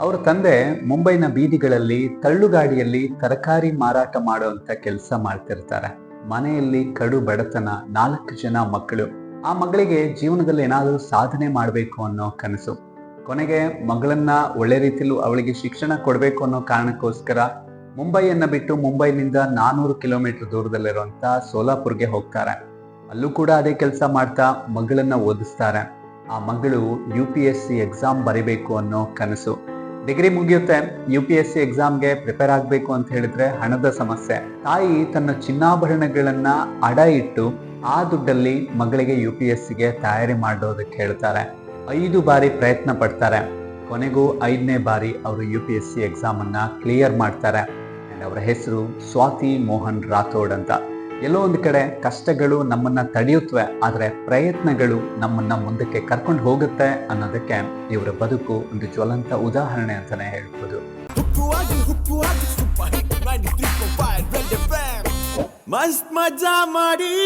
ಅವ್ರ ತಂದೆ ಮುಂಬೈನ ಬೀದಿಗಳಲ್ಲಿ, ತಳ್ಳುಗಾಡಿಯಲ್ಲಿ ತರಕಾರಿ ಮಾರಾಟ ಮಾಡುವಂತ ಕೆಲಸ ಮಾಡ್ತಿರ್ತಾರೆ. ಮನೆಯಲ್ಲಿ ಕಡು ಬಡತನ ನಾಲ್ಕು ಜನ ಮಕ್ಕಳು. ಆ ಮಗಳಿಗೆ ಜೀವನದಲ್ಲಿ ಏನಾದರೂ ಸಾಧನೆ ಮಾಡಬೇಕು ಅನ್ನೋ ಕನಸು. ಕೊನೆಗೆ ಮಗಳನ್ನ ಒಳ್ಳೆ ರೀತಿಲೂ ಅವಳಿಗೆ ಶಿಕ್ಷಣ ಕೊಡಬೇಕು ಅನ್ನೋ ಕಾರಣಕ್ಕೋಸ್ಕರ ಮುಂಬೈಯನ್ನ ಬಿಟ್ಟು ಮುಂಬೈನಿಂದ ನಾನೂರು ಕಿಲೋಮೀಟರ್ ದೂರದಲ್ಲಿರುವಂತ ಸೋಲಾಪುರ್ಗೆ ಹೋಗ್ತಾರೆ. ಅಲ್ಲೂ ಕೂಡ ಅದೇ ಕೆಲಸ ಮಾಡ್ತಾ ಮಗಳನ್ನ ಓದಿಸ್ತಾರೆ. ಆ ಮಗಳು U P S C exam ಬರಿಬೇಕು ಅನ್ನೋ ಕನಸು. ಡಿಗ್ರಿ ಮುಗಿಯುತ್ತೆ ಯು ಪಿ ಎಸ್ ಸಿ ಎಕ್ಸಾಮ್ಗೆ ಪ್ರಿಪೇರ್ ಆಗಬೇಕು ಅಂತ ಹೇಳಿದ್ರೆ ಹಣದ ಸಮಸ್ಯೆ. ತಾಯಿ ತನ್ನ ಚಿನ್ನಾಭರಣಗಳನ್ನ ಅಡ ಇಟ್ಟು ಆ ದುಡ್ಡಲ್ಲಿ ಮಗಳಿಗೆ ಯು ಪಿ ಎಸ್ ಸಿಗೆ ತಯಾರಿ ಮಾಡೋದಕ್ಕೆ ಹೇಳ್ತಾರೆ. ಐದು ಬಾರಿ ಪ್ರಯತ್ನ ಪಡ್ತಾರೆ. ಕೊನೆಗೂ ಐದನೇ ಬಾರಿ ಅವರು ಯು ಪಿ ಎಸ್ ಸಿ ಎಕ್ಸಾಮನ್ನು ಕ್ಲಿಯರ್ ಮಾಡ್ತಾರೆ. ಅವರ ಹೆಸರು ಸ್ವಾತಿ ಮೋಹನ್ ರಾಥೋಡ್ ಅಂತ. ಎಲ್ಲೋ ಒಂದು ಕಡೆ ಕಷ್ಟಗಳು ನಮ್ಮನ್ನ ತಡೆಯುತ್ತವೆ ಆದರೆ ಪ್ರಯತ್ನಗಳು ನಮ್ಮನ್ನ ಮುಂದಕ್ಕೆ ಕರ್ಕೊಂಡು ಹೋಗುತ್ತೆ ಅನ್ನೋದಕ್ಕೆ ಇವರ ಬದುಕು ಒಂದು ಜ್ವಲಂತ ಉದಾಹರಣೆ ಅಂತಾನೆ ಹೇಳ್ಬೋದು. ಹುಕ್ಕುವಾಗಿ ಹುಕ್ಕುವಾಗಿ ಸೂಪರ್ 93.5 ರೆಡ್ ಎಫ್ಎಂ ಮಸ್ತ್ ಮಜಾ ಮಾಡಿ.